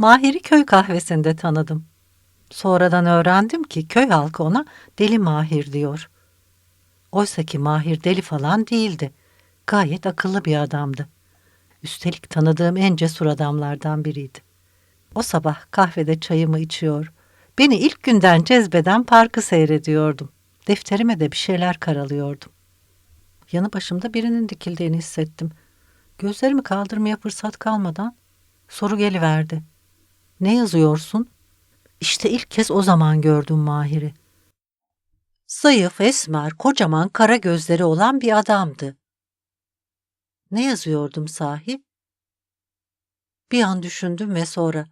Mahir'i köy kahvesinde tanıdım. Sonradan öğrendim ki köy halkı ona Deli Mahir diyor. Oysa ki Mahir deli falan değildi. Gayet akıllı bir adamdı. Üstelik tanıdığım en cesur adamlardan biriydi. O sabah kahvede çayımı içiyor. Beni ilk günden cezbeden parkı seyrediyordum. Defterime de bir şeyler karalıyordum. Yanı başımda birinin dikildiğini hissettim. Gözlerimi kaldırmaya fırsat kalmadan soru geliverdi. Ne yazıyorsun? İşte ilk kez o zaman gördüm Mahir'i. Zayıf, esmer, kocaman kara gözleri olan bir adamdı. Ne yazıyordum sahi? Bir an düşündüm ve sonra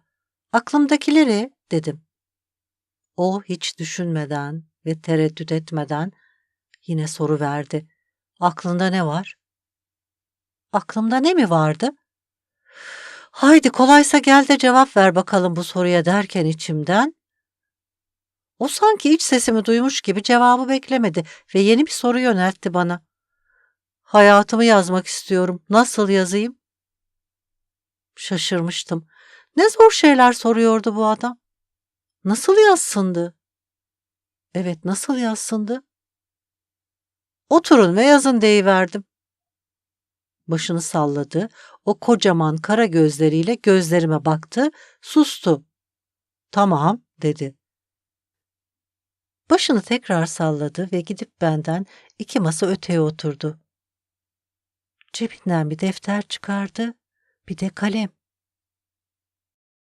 aklımdakileri dedim. O hiç düşünmeden ve tereddüt etmeden yine soru verdi. Aklında ne var? Aklımda ne mi vardı? Haydi kolaysa gel de cevap ver bakalım bu soruya derken içimden. O sanki iç sesimi duymuş gibi cevabı beklemedi ve yeni bir soru yöneltti bana. Hayatımı yazmak istiyorum. Nasıl yazayım? Şaşırmıştım. Ne zor şeyler soruyordu bu adam. Nasıl yazsındı? Evet, nasıl yazsındı? Oturun ve yazın deyiverdim. Başını salladı. O kocaman kara gözleriyle gözlerime baktı, sustu. Tamam, dedi. Başını tekrar salladı ve gidip benden iki masa öteye oturdu. Cebinden bir defter çıkardı, bir de kalem.